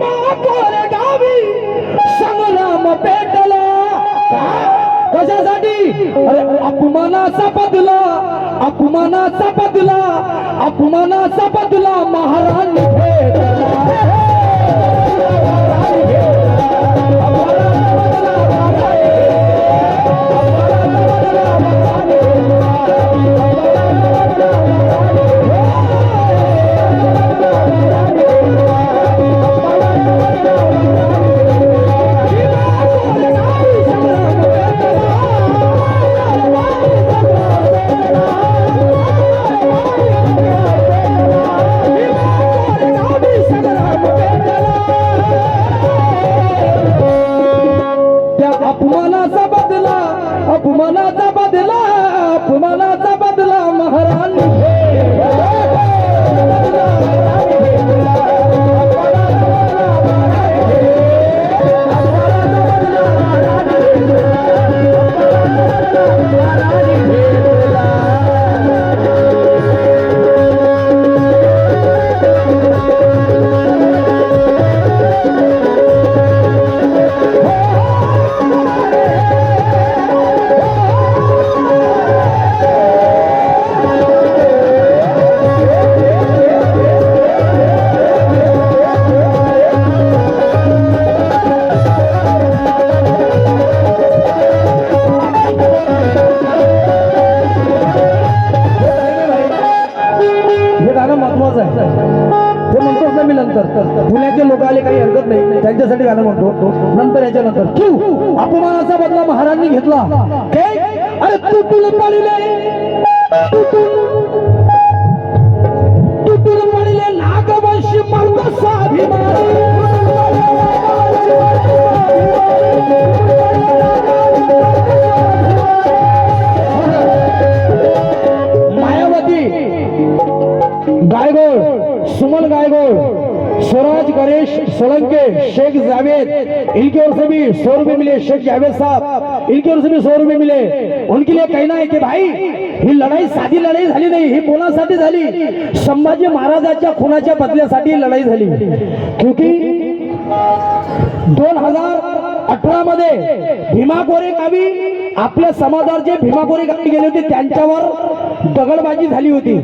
भीमा कोरे गावी. संग्राम पेटला. कशासाठी? अरे अपमानाचा बदला. अपमानाचा बदला. अपमानाचा बदला. नाही गाणं म्हणतो. नंतर याच्यानंतर क्यू अपमानाचा बदला महाराजांनी घेतला. अरे तुटून पडले तुटून स्वराज गणेश सोलंके शेख जावेद इनके ओर से भी सौ रुपए मिले शेख जावेद साहब इनके ओर से भी सौ रुपए मिले। उनके लिए कहना है कि भाई ही लढाई साधी लढाई झाली नाही ही कोणासाठी झाली. संभाजी महाराजांच्या खुनाच्या बदल्यासाठी लढाई झाली. क्योंकि दोन हजार अठरा मध्ये भीमा कोरे गावी आपल्या समाजावर जे भीमा कोरे गावी गेले होते त्यांच्यावर दगडबाजी झाली होती.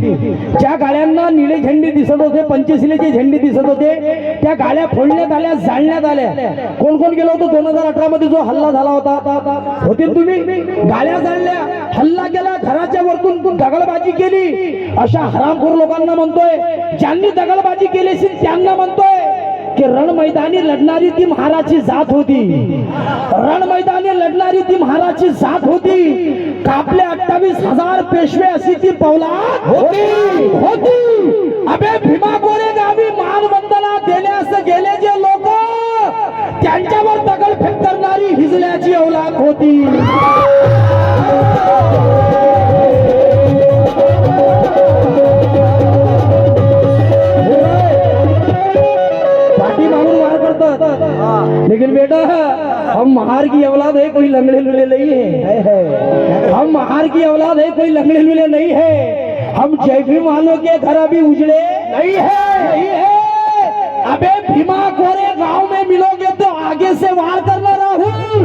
ज्या गाड्यांना निळे झेंडे दिसत होते पंचशिलेचे झेंडे दिसत होते त्या गाड्या फोडण्यात आल्या जाळण्यात आल्या. कोण कोण गेलो होतो? दोन हजार अठरा मध्ये जो हल्ला झाला होता. होते तुम्ही? गाड्या जाळल्या हल्ला केला घराच्या वरतून दगडबाजी केली. अशा हरामखोर लोकांना म्हणतोय ज्यांनी दगडबाजी केली असेल त्यांना म्हणतोय की रण मैदानी लढणारी ती महाराची जात होती. रण मैदानी लढणारी ती महाराची जात होती. कापले अठ्ठावीस हजार पेशवे अशी ती पौलाद होती. होती. अबे भीमा गोरे गावी मानवंदना देण्यास गेले जे लोक त्यांच्यावर दगडफेक करणारी हिजल्याची औलाद होती. औलाद है कोई लंगड़े लुले नहीं है। हम जय भीमानों के घर अभी उजड़े। नहीं है। नहीं है। अबे भीमा कोरे गाँव में मिलोगे तो आगे से वार करना राहुल।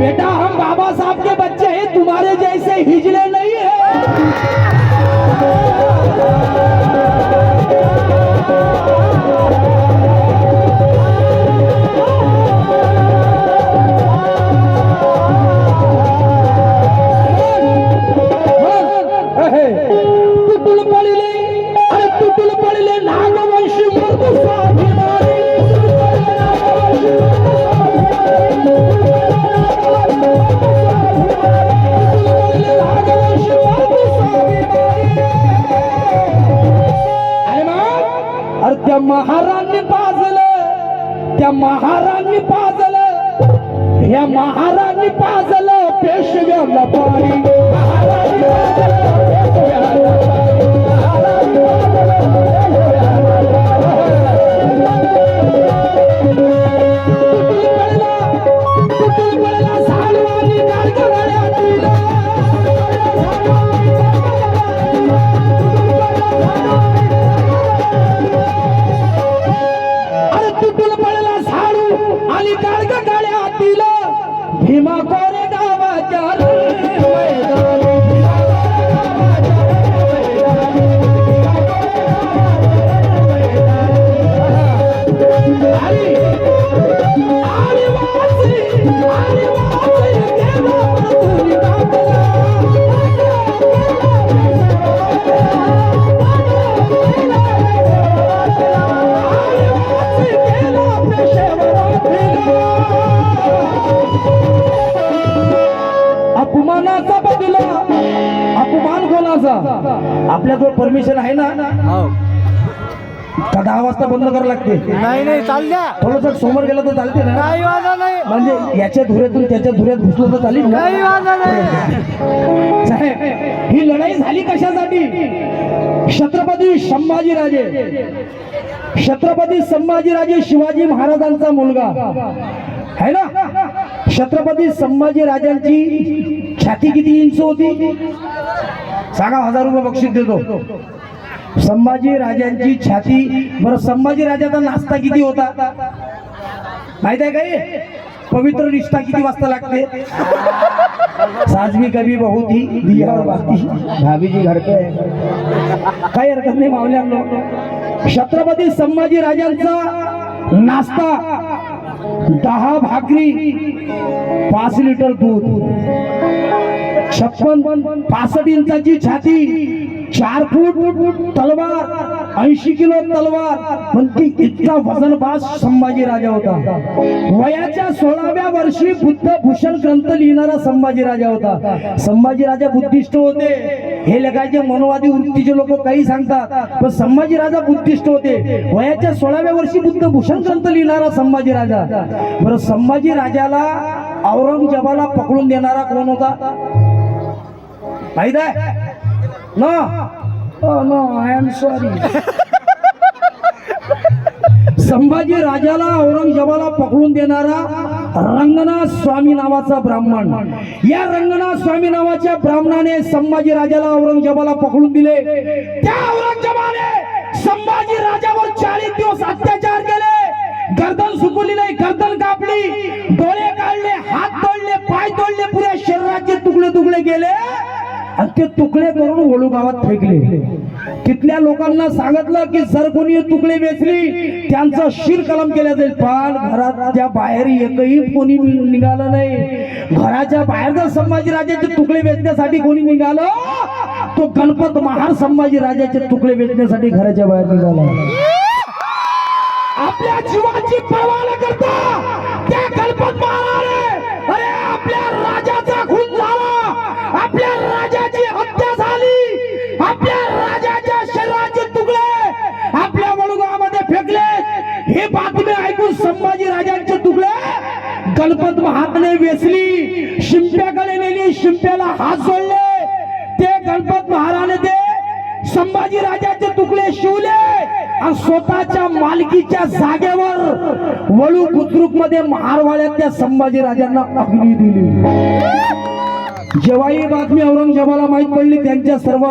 बेटा हम बाबा साहब के बच्चे हैं तुम्हारे जैसे हिजले नहीं है। त्या महारांनी पाजलं त्या महारांनी पाजलं ह्या महारांनी पाजलं पेशव्याला पाणी महाराणी पाजलं अपमानाचा बदला? अपमान कोणाचा? आपल्याजवळ परमिशन आहे ना? का दहा वाजता बंद करावं लागते. नाही नाही चाल द्या. थोडस समोर गेलं तर चालते ना? काही वादा नाही. म्हणजे याच्या धुऱ्यातून त्याच्या धुऱ्यात घुसलं तर चालेल ना? काही वादा नाही. साहेब ही लढाई झाली कशासाठी? छत्रपती संभाजीराजे. छत्रपती संभाजीराजे शिवाजी महाराजांचा मुलगा. है ना? छत्रपती संभाजीराजांची छाती किती इंच होती? सांगा हजार रुपये बक्षीस देतो. संभाजी राजांची छाती बरं संभाजी राजाचा नाश्ता किती होता? माहीत आहे काय पवित्र निष्ठा किती वाजता लागते? साजवी कभी बहू थी दिया और बाती भाभी जी घर पे है. काही हरकत नाही मावल्यांनो. छत्रपती संभाजी राजांचा नाश्ता. दहा भाकरी पाच लिटर दूध. छप्पन पासष्ट इंचाची छाती चार फूट तलवार. ऐंशी किलो तलवार. पण ती इतका वजनबाज संभाजी राजा होता. वयाच्या सोळाव्या वर्षी बुद्ध भूषण ग्रंथ लिहिणारा संभाजी राजा होता. संभाजी राजा बुद्धिस्ट होते. हे लगायचे मनोवादी वृत्तीचे लोक काही सांगतात पण संभाजी राजा बुद्धिस्ट होते. वयाच्या सोळाव्या वर्षी बुद्ध भूषण ग्रंथ लिहिणारा संभाजी राजा. बरं संभाजी राजाला औरंगजेबाला पकडून देणारा कोण होता? माहीत आहे? No I am sorry. Sambhaji राजाला औरंगजेबाला पकडून देणारा रंगनाथ स्वामी नावाचा ब्राह्मण. या रंगनाथ स्वामी नावाच्या ब्राह्मणाने संभाजी राजाला औरंगजेबाला पकडून दिले. त्या औरंगजेबाने संभाजी राजावर चाळीस दिवस अत्याचार केले. गर्दन सुकवली नाही गर्दन कापली. डोळे काढले हात तोडले पाय तोडले पुऱ्या शरीराचे तुकडे तुकडे गेले आणि ते तुकडे करून ओळू गावात फेकले. तिथल्या लोकांना सांगितलं की जर कोणी तुकडे वेचली त्यांचं शिर कलम केला जाईल. पण घराच्या बाहेर एकही कोणी निघालं नाही. घराच्या बाहेर जर संभाजी राजाचे तुकडे वेचण्यासाठी कोणी निघालं तो गणपत महार संभाजी राजाचे तुकडे वेचण्यासाठी घराच्या बाहेर निघाला. आपल्या जीवाची हे बातमी ऐकून संभाजी राजांचे तुकडे. गणपत महाराने वेचली. शिंप्याकडे नेली. शिंप्याला हात जोडले. ते गणपत महाराने ते संभाजी राजाचे तुकडे शिवले. आणि स्वतःच्या मालकीच्या जागेवर वळू बुद्रुकमध्ये मारवाड्यात त्या संभाजी राजांना अग्नी दिली. जेव्हा ही बातमी औरंगजेबाला माहीत पडली त्यांच्या सर्व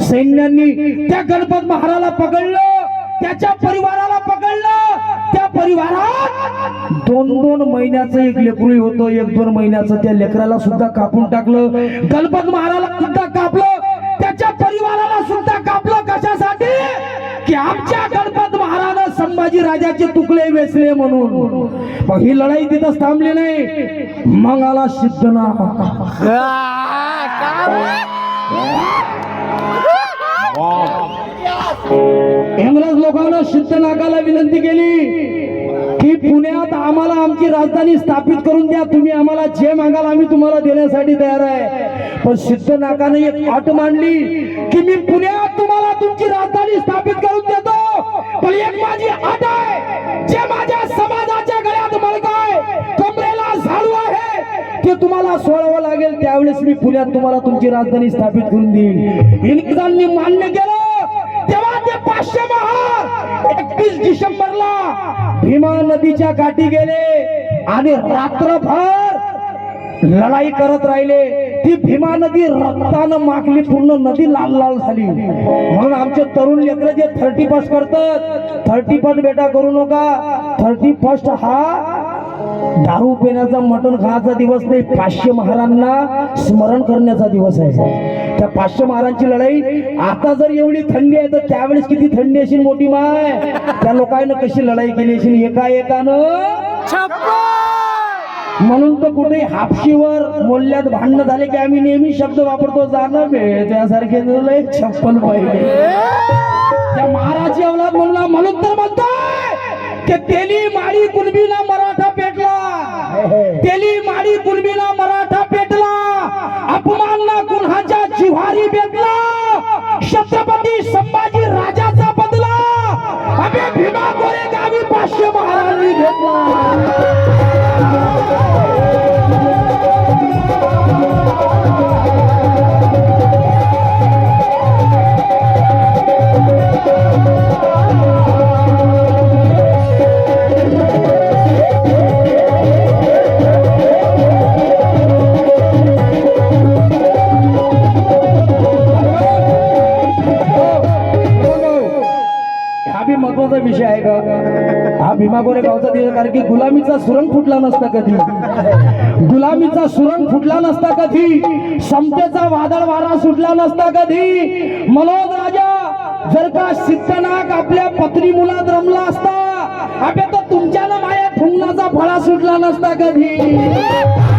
सैन्यांनी त्या गणपत महाराला पकडलं. त्याच्या परिवाराला पकडलं. त्या परिवारात दोन दोन महिन्याचं एक लेकरू होतं. एक दोन महिन्याचं त्या लेकराला सुद्धा कापून टाकलं. गणपत महाराला सुद्धा कापलं. त्याच्या परिवाराला सुद्धा कापलं. कशासाठी? की आमच्या गणपत महाराज संभाजी राजाचे तुकडे वेचले म्हणून. मग ही लढाई तिथंच थांबली नाही. मग आला सिद्धना लोकांना सिद्धनागाला विनंती केली की पुण्यात आम्हाला आमची राजधानी स्थापित करून द्या. तुम्ही आम्हाला जे मागाल आम्ही तुम्हाला देण्यासाठी तयार आहे. पण सिद्धनागाने एक अट मांडली की मी पुण्यात तुम्हाला तुमची राजधानी स्थापित करून देतो. पण एक माझी अट आहे. जे माझ्या समाजाच्या गळ्यात मळकाय कमरेला झाडू आहे ते तुम्हाला सोडावं लागेल. त्यावेळेस मी पुण्यात तुम्हाला तुमची राजधानी स्थापित करून देईन. इंग्रजांनी मान्य केलं. तेव्हा ते पाचशे डिसेंबरला भीमा नदीच्या काठी गेले आणि रात्रभर लढाई करत राहिले. ती भीमा नदी रक्तानं माखली पूर्ण नदी लाल लाल झाली. म्हणून आमचे तरुण लेकर जे थर्टी फर्स्ट करतात थर्टी फर्स्ट बेटा करू नका. थर्टी फर्स्ट हा दारू पिण्याचा मटण खायचा दिवस नाही पाचशे महारांना स्मरण करण्याचा दिवस आहे. त्या पाचशे महारांची लढाई आता जर एवढी थंडी आहे तर त्यावेळेस किती थंडी असेल मोठी माय? त्या लोकांना कशी लढाई केली असेल एका एकानं म्हणून तर कुठे हापशीवर मोल्यात भांडणं झाले की आम्ही नेहमी शब्द वापरतो जाणं बे त्यासारखे छप्पन पाहिजे. त्या महाराजी अवलाद म्हणून म्हणून तर म्हणतो ते तेली माळी कुणबीला मराठा तेली माळी कुणबीला मराठा पेटला. अपमानला कुणाच्या जिव्हारी बेतला छत्रपती संभाजी राजाचा बदला. अबे भीमा गोरे गावी पाचशे महाराजांनी घेतला. महत्त्वाचा विषय आहे का? हा भीमा गोरे गावचा दिवस कारण की गुलामीचा सुरंग फुटला नसता कधी. गुलामीचा सुरंग फुटला नसता कधी. समतेचा वादळ वारा सुटला नसता कधी. मनोज राजा जर का सिद्धनाग आपल्या पत्नी मुलात रमला असता अभ्या तर तुमच्यानं माया ठुंगणाचा फळा सुटला नसता कधी.